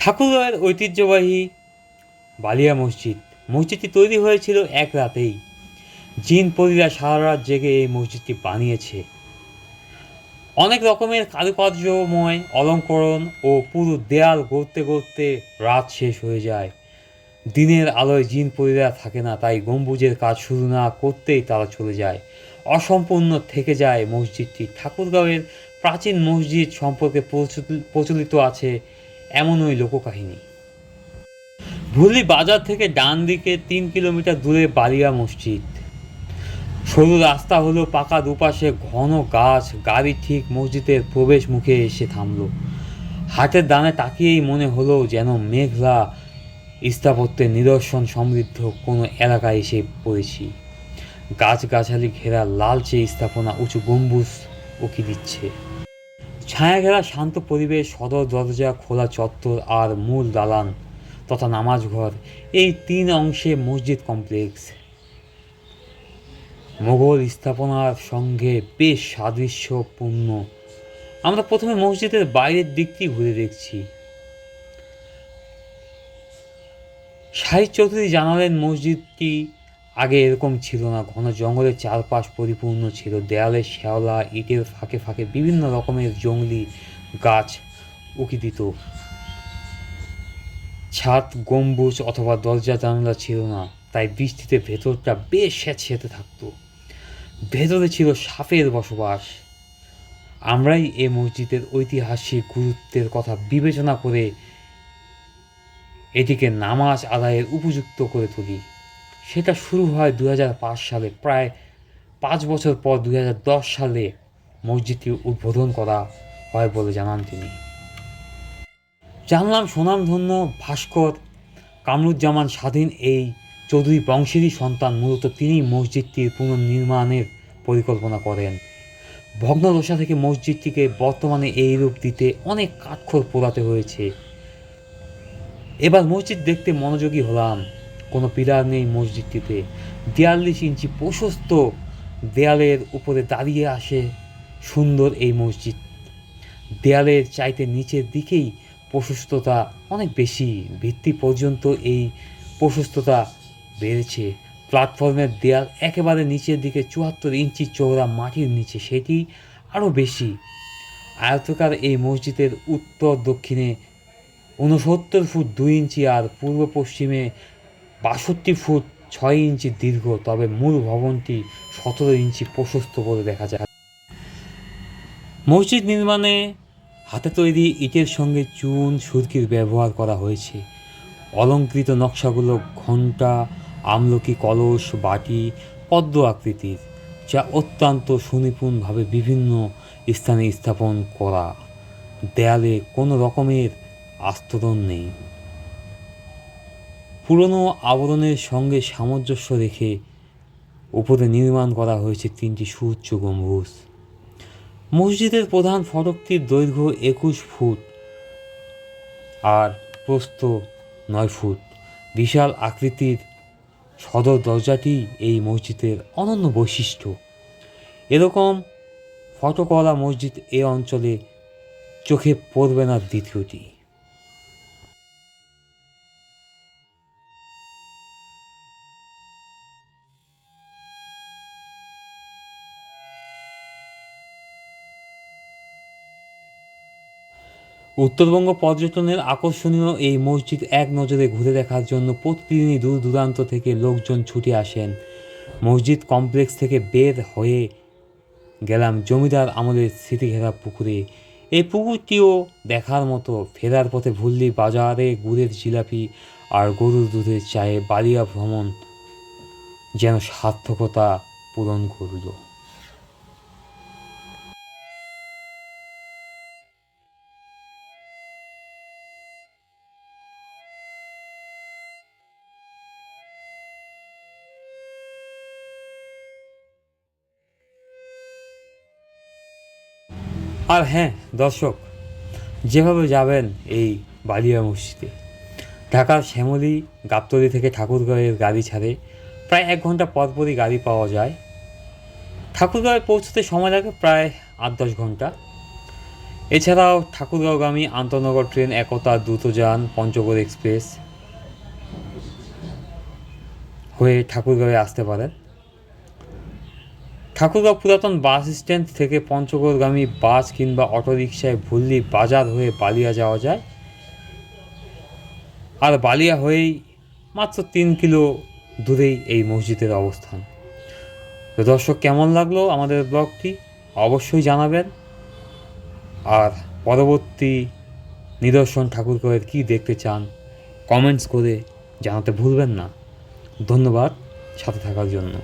ঠাকুরগাঁয়ের ঐতিহ্যবাহী বালিয়া মসজিদ। মসজিদটি তৈরি হয়েছিল এক রাতেই। জিন পরীরা সারা রাত জেগে এই মসজিদটি বানিয়েছে। অনেক রকমের কারুকার্যময় অলঙ্করণ ও পুরো দেয়াল গড়তে গড়তে রাত শেষ হয়ে যায়। দিনের আলোয় জিন পরীরা থাকে না, তাই গম্বুজের কাজ শুরু না করতেই তারা চলে যায়। অসম্পূর্ণ থেকে যায় মসজিদটি। ঠাকুরগাঁওয়ের প্রাচীন মসজিদ সম্পর্কে প্রচলিত- প্রচলিত আছে ওই লোককাহিনী। ভুলি বাজার থেকে ডান দিকে তিন কিলোমিটার দূরে বালিয়া মসজিদ। সরু রাস্তা হলো পাকা দুপাশে ঘন গাছ, গাড়ি ঠিক মসজিদের প্রবেশ মুখে এসে থামলো। হাটের দানে তাকিয়েই মনে হলো যেন মেঘলা স্থাপত্যের নিদর্শন সমৃদ্ধ কোনো এলাকায় এসে পড়েছি। গাছগাছালি ঘেরা লালচে স্থাপনা উঁচু গম্বুজ উকি দিচ্ছে। ছায়া ঘেরা শান্ত পরিবেশ, সদর দরজা, খোলা চত্বর আর মূল দালান তথা নামাজ ঘর, এই তিন অংশে মসজিদ কমপ্লেক্স মোগল স্থাপনার সঙ্গে বেশ সাদৃশ্যপূর্ণ। আমরা প্রথমে মসজিদের বাইরের দিকটি ঘুরে দেখছি। শাহিদ চৌধুরী জানালেন মসজিদটি আগে এরকম ছিল না, ঘন জঙ্গলের চারপাশ পরিপূর্ণ ছিল, দেয়ালে শ্যাওলা, ইটের ফাঁকে ফাঁকে বিভিন্ন রকমের জঙ্গলি গাছ উকি দিত। ছাদ, গম্বুজ অথবা দরজা জানলা ছিল না, তাই বৃষ্টিতে ভেতরটা বেশ স্যাঁতস্যাঁতে থাকতো। ভেতরে ছিল সাপের বসবাস। আমরাই এ মসজিদের ঐতিহাসিক গুরুত্বের কথা বিবেচনা করে এটিকে নামাজ আদায়ের উপযুক্ত করে তুলি। সেটা শুরু হয় দু হাজার পাঁচ সালে। প্রায় পাঁচ বছর পর দু হাজার দশ সালে মসজিদটি উদ্বোধন করা হয় বলে জানান তিনি। জানলাম সুনামধন্য ভাস্কর কামরুজ্জামান স্বাধীন এই চৌধুরী বংশেরই সন্তান। মূলত তিনি মসজিদটির পুনর্নির্মাণের পরিকল্পনা করেন। ভগ্নদশা থেকে মসজিদটিকে বর্তমানে এই রূপ দিতে অনেক কাঠখড় পোড়াতে হয়েছে। এবার মসজিদ দেখতে মনোযোগী হলাম। কোনো পিলার নেই মসজিদটিতে। বিয়াল্লিশ ইঞ্চি প্রশস্ত দেয়ালের উপরে দাঁড়িয়ে আসে সুন্দর এই মসজিদ। দেয়ালের চাইতে নিচের দিকেই প্রশস্ততা অনেক বেশি। ভিত্তি পর্যন্ত এই প্রশস্ততা বেড়েছে। প্ল্যাটফর্মের দেয়াল একেবারে নিচের দিকে চুয়াত্তর ইঞ্চি চওড়া মাটির নিচে, সেটি আরও বেশি। আয়তকার এই মসজিদের উত্তর দক্ষিণে ঊনসত্তর ফুট দুই ইঞ্চি আর পূর্ব পশ্চিমে বাষট্টি ফুট ছয় ইঞ্চি দীর্ঘ, তবে মূল ভবনটি সতেরো ইঞ্চি প্রশস্ত বলে দেখা যায়। মসজিদ নির্মাণে হাতে তৈরি ইটের সঙ্গে চুন, সুরকির ব্যবহার করা হয়েছে। অলঙ্কৃত নকশাগুলো ঘণ্টা, আমলকি, কলস, বাটি, পদ্ম আকৃতির, যা অত্যন্ত সুনিপুণভাবে বিভিন্ন স্থানে স্থাপন করা। দেয়ালে কোনো রকমের আস্তরণ নেই। পুরনো আবরণের সঙ্গে সামঞ্জস্য রেখে উপরে নির্মাণ করা হয়েছে তিনটি সুউচ্চ গম্বুজ। মসজিদের প্রধান ফটকটির দৈর্ঘ্য একুশ ফুট আর প্রস্থ নয় ফুট। বিশাল আকৃতির সদর দরজাটি এই মসজিদের অনন্য বৈশিষ্ট্য। এরকম ফটকওয়ালা মসজিদ এ অঞ্চলে চোখে পড়বে না দ্বিতীয়টি। উত্তরবঙ্গ পর্যটনের আকর্ষণীয় এই মসজিদ এক নজরে ঘুরে দেখার জন্য প্রতিদিনই দূর দূরান্ত থেকে লোকজন ছুটে আসেন। মসজিদ কমপ্লেক্স থেকে বের হয়ে গেলাম জমিদার আমলের স্মৃতিঘেরা পুকুরে। এই পুকুরটিও দেখার মতো ফেরার পথে ভুল্লি বাজারে গুড়ের জিলাপি আর গরুর দুধের চায়ে বালিয়া ভ্রমণ যেন সার্থকতা পূরণ করল। আর হ্যাঁ দর্শক, যেভাবে যাবেন এই বালিয়া মসজিদে, ঢাকার শ্যামলী গাবতলি থেকে ঠাকুরগাঁয়ের গাড়ি ছাড়ে প্রায় এক ঘণ্টা পরপরই গাড়ি পাওয়া যায়। ঠাকুরগাঁয়ে পৌঁছতে সময় লাগে প্রায় আট দশ ঘণ্টা। এছাড়াও ঠাকুরগাঁওগামী আন্তনগর ট্রেন একতা দ্রুতযান পঞ্চগড় এক্সপ্রেস হয়ে ঠাকুরগাঁওয়ে আসতে পারেন। ঠাকুরগাঁও পুরাতন বাস স্ট্যান্ড থেকে পঞ্চগড়গামী বাস কিংবা অটোরিকশায় ভুল্লি বাজার হয়ে বালিয়া যাওয়া যায়। আর বালিয়া হয়েই মাত্র তিন কিলো দূরেই এই মসজিদের অবস্থান। তো দর্শক, কেমন লাগল আমাদের ব্লগটি? অবশ্যই জানাবেন। আর পরবর্তী নিদর্শন ঠাকুরগাঁওয়ের কী দেখতে চান কমেন্টস করে জানাতে ভুলবেন না। ধন্যবাদ সাথে থাকার জন্য।